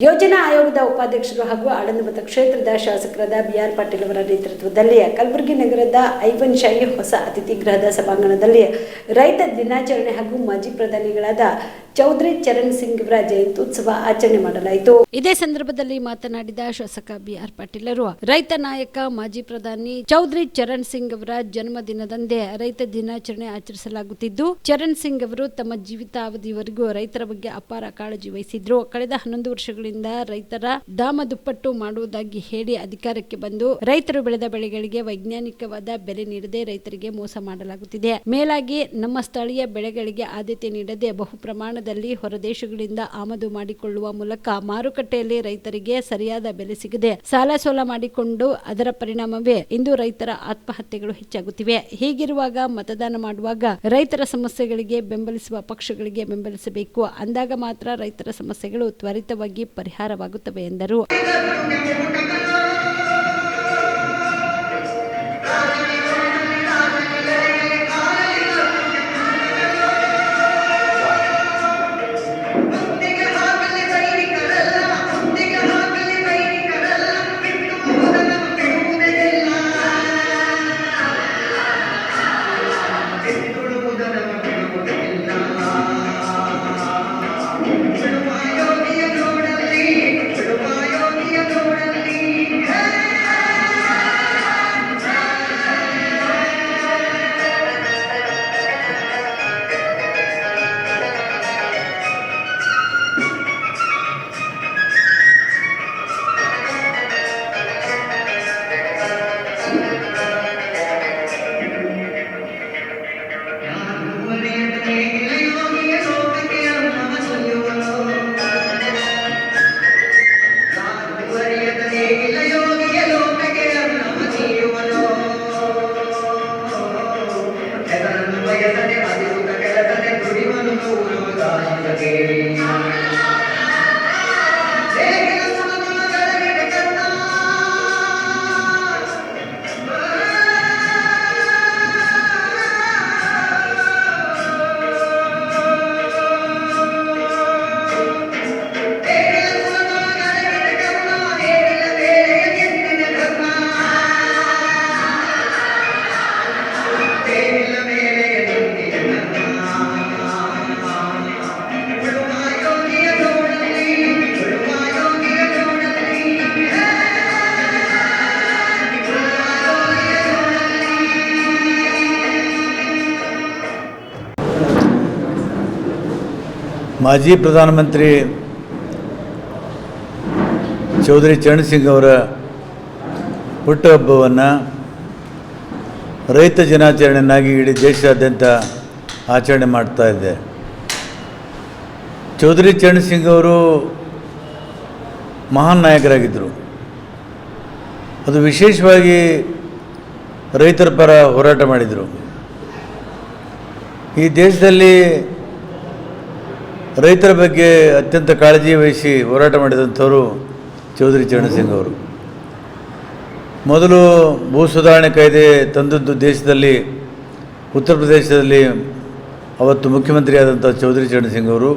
ಯೋಜನಾ ಆಯೋಗದ ಉಪಾಧ್ಯಕ್ಷರು ಹಾಗೂ ಆಳಂದ ಮತಕ್ಷೇತ್ರದ ಶಾಸಕರಾದ ಬಿಆರ್ ಪಾಟೀಲ್ ಅವರ ನೇತೃತ್ವದಲ್ಲಿ ಕಲಬುರಗಿ ನಗರದ ಐವನ್ ಶಾಹಿ ಹೊಸ ಅತಿಥಿ ಗೃಹದ ಸಭಾಂಗಣದಲ್ಲಿ ರೈತ ದಿನಾಚರಣೆ ಹಾಗೂ ಮಾಜಿ ಪ್ರಧಾನಿಗಳಾದ ಚೌಧರಿ ಚರಣ್ ಸಿಂಗ್ ಅವರ ಜಯಂತ್ಯುತ್ಸವ ಆಚರಣೆ ಮಾಡಲಾಯಿತು. ಇದೇ ಸಂದರ್ಭದಲ್ಲಿ ಮಾತನಾಡಿದ ಶಾಸಕ ಬಿಆರ್ ಪಾಟೀಲರು ರೈತ ನಾಯಕ ಮಾಜಿ ಪ್ರಧಾನಿ ಚೌಧರಿ ಚರಣ್ ಸಿಂಗ್ ಅವರ ಜನ್ಮದಿನದಂದೇ ರೈತ ದಿನಾಚರಣೆ ಆಚರಿಸಲಾಗುತ್ತಿದ್ದು, ಚರಣ್ ಸಿಂಗ್ ಅವರು ತಮ್ಮ ಜೀವಿತಾವಧಿವರೆಗೂ ರೈತರ ಬಗ್ಗೆ ಅಪಾರ ಕಾಳಜಿ ವಹಿಸಿದ್ರು. ಕಳೆದ ಹನ್ನೊಂದು ವರ್ಷಗಳಿಂದ ರೈತರ ದಾಮ ದುಪ್ಪಟ್ಟು ಮಾಡುವುದಾಗಿ ಹೇಳಿ ಅಧಿಕಾರಕ್ಕೆ ಬಂದು, ರೈತರು ಬೆಳೆದ ಬೆಳೆಗಳಿಗೆ ವೈಜ್ಞಾನಿಕವಾದ ಬೆಲೆ ನೀಡದೆ ರೈತರಿಗೆ ಮೋಸ ಮಾಡಲಾಗುತ್ತಿದೆ. ಮೇಲಾಗಿ ನಮ್ಮ ಸ್ಥಳೀಯ ಬೆಳೆಗಳಿಗೆ ಆದ್ಯತೆ ನೀಡದೆ ಬಹು ಪ್ರಮಾಣದಲ್ಲಿ ಹೊರದೇಶಗಳಿಂದ ಆಮದು ಮಾಡಿಕೊಳ್ಳುವ ಮೂಲಕ ಮಾರುಕಟ್ಟೆಯಲ್ಲಿ ರೈತರಿಗೆ ಸರಿಯಾದ ಬೆಲೆ ಸಿಗದೆ ಸಾಲ ಸೋಲ ಮಾಡಿಕೊಂಡು ಅದರ ಪರಿಣಾಮವೇ ಇಂದು ರೈತರ ಆತ್ಮಹತ್ಯೆಗಳು ಹೆಚ್ಚಾಗುತ್ತಿವೆ. ಹೀಗಿರುವಾಗ ಮತದಾನ ಮಾಡುವಾಗ ರೈತರ ಸಮಸ್ಯೆಗಳಿಗೆ ಬೆಂಬಲಿಸುವ ಪಕ್ಷಗಳಿಗೆ ಬೆಂಬಲಿಸಬೇಕು. ಅಂದಾಗ ಮಾತ್ರ ರೈತರ ಸಮಸ್ಯೆಗಳು ತ್ವರಿತವಾಗಿ ಪರಿಹಾರವಾಗುತ್ತವೆ ಎಂದರು. Amen. ಮಾಜಿ ಪ್ರಧಾನಮಂತ್ರಿ ಚೌಧರಿ ಚರಣ್ ಸಿಂಗ್ ಅವರ ಹುಟ್ಟುಹಬ್ಬವನ್ನು ರೈತ ದಿನಾಚರಣೆಯನ್ನಾಗಿ ಇಡೀ ದೇಶಾದ್ಯಂತ ಆಚರಣೆ ಮಾಡ್ತಾ ಇದ್ದೆ ಚೌಧರಿ ಚರಣ್ ಸಿಂಗ್ ಅವರು ಮಹಾನ್ ನಾಯಕರಾಗಿದ್ದರು. ಅದು ವಿಶೇಷವಾಗಿ ರೈತರ ಪರ ಹೋರಾಟ ಮಾಡಿದರು. ಈ ದೇಶದಲ್ಲಿ ರೈತರ ಬಗ್ಗೆ ಅತ್ಯಂತ ಕಾಳಜಿ ವಹಿಸಿ ಹೋರಾಟ ಮಾಡಿದಂಥವರು ಚೌಧರಿ ಚರಣ್ ಸಿಂಗ್ ಅವರು. ಮೊದಲು ಭೂ ಸುಧಾರಣೆ ಕಾಯ್ದೆ ತಂದದ್ದು ದೇಶದಲ್ಲಿ, ಉತ್ತರ ಪ್ರದೇಶದಲ್ಲಿ ಅವತ್ತು ಮುಖ್ಯಮಂತ್ರಿಯಾದಂಥ ಚೌಧರಿ ಚರಣ್ ಸಿಂಗ್ ಅವರು.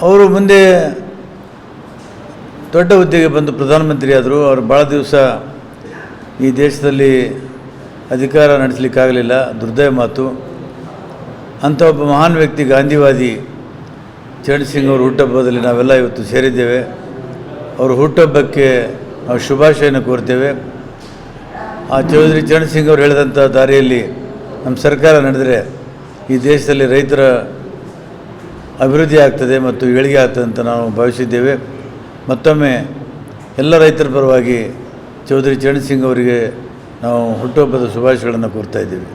ಅವರು ಮುಂದೆ ದೊಡ್ಡ ಹುದ್ದೆಗೆ ಬಂದು ಪ್ರಧಾನಮಂತ್ರಿ ಆದರು. ಅವರು ಭಾಳ ದಿವಸ ಈ ದೇಶದಲ್ಲಿ ಅಧಿಕಾರ ನಡೆಸಲಿಕ್ಕಾಗಲಿಲ್ಲ. ದುರ್ದಯ ಮಾತು. ಅಂಥ ಒಬ್ಬ ಮಹಾನ್ ವ್ಯಕ್ತಿ ಗಾಂಧಿವಾದಿ ಚರಣ್ ಸಿಂಗ್ ಅವರು ಹುಟ್ಟುಹಬ್ಬದಲ್ಲಿ ನಾವೆಲ್ಲ ಇವತ್ತು ಸೇರಿದ್ದೇವೆ. ಅವರು ಹುಟ್ಟುಹಬ್ಬಕ್ಕೆ ನಾವು ಶುಭಾಶಯನ ಕೋರ್ತೇವೆ. ಆ ಚೌಧರಿ ಚರಣ್ ಸಿಂಗ್ ಅವರು ಹೇಳಿದಂಥ ದಾರಿಯಲ್ಲಿ ನಮ್ಮ ಸರ್ಕಾರ ನಡೆದರೆ ಈ ದೇಶದಲ್ಲಿ ರೈತರ ಅಭಿವೃದ್ಧಿ ಆಗ್ತದೆ ಮತ್ತು ಏಳಿಗೆ ಆಗ್ತದೆ ಅಂತ ನಾವು ಭಾವಿಸಿದ್ದೇವೆ. ಮತ್ತೊಮ್ಮೆ ಎಲ್ಲ ರೈತರ ಪರವಾಗಿ ಚೌಧರಿ ಚರಣ್ ಸಿಂಗ್ ಅವರಿಗೆ ನಾವು ಹುಟ್ಟುಹಬ್ಬದ ಶುಭಾಶಯಗಳನ್ನು ಕೋರ್ತಾ ಇದ್ದೀವಿ.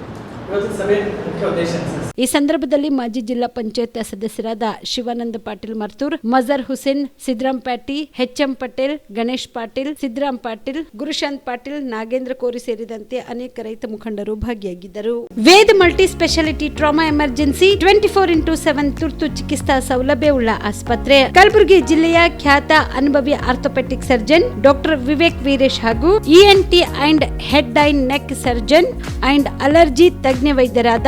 ಈ ಸಂದರ್ಭದಲ್ಲಿ ಮಾಜಿ ಜಿಲ್ಲಾ ಪಂಚಾಯತ್ ಸದಸ್ಯರಾದ ಶಿವಾನಂದ ಪಾಟೀಲ್ ಮರ್ತೂರ್, ಮಜರ್ ಹುಸೇನ್ ಸಿದ್ದರಾಮ್ ಪಾಟೀಲ್ ಎಚ್ಎಂ ಪಟೇಲ್, ಗಣೇಶ್ ಪಾಟೀಲ್ ಸಿದ್ದರಾಮ್ ಪಾಟೀಲ್, ಗುರುಶಾಂತ್ ಪಾಟೀಲ್, ನಾಗೇಂದ್ರ ಕೋರಿ ಸೇರಿದಂತೆ ಅನೇಕ ರೈತ ಮುಖಂಡರು ಭಾಗಿಯಾಗಿದ್ದರು. Veda multi speciality trauma emergency twenty four into seven ತುರ್ತು ಚಿಕಿತ್ಸಾ ಸೌಲಭ್ಯವುಳ್ಳ ಆಸ್ಪತ್ರೆ. ಕಲಬುರಗಿ ಜಿಲ್ಲೆಯ ಖ್ಯಾತ ಅನುಭವಿ orthopaedic surgeon doctor Vivek Veeresh ಹಾಗೂ ಇಎನ್ಟಿ ಅಂಡ್ ಹೆಡ್ ಡೈನ್ ನೆಕ್ ಸರ್ಜನ್ ಅಂಡ್ ಅಲರ್ಜಿ ತಜ್ಞ ವೈದ್ಯರಾದ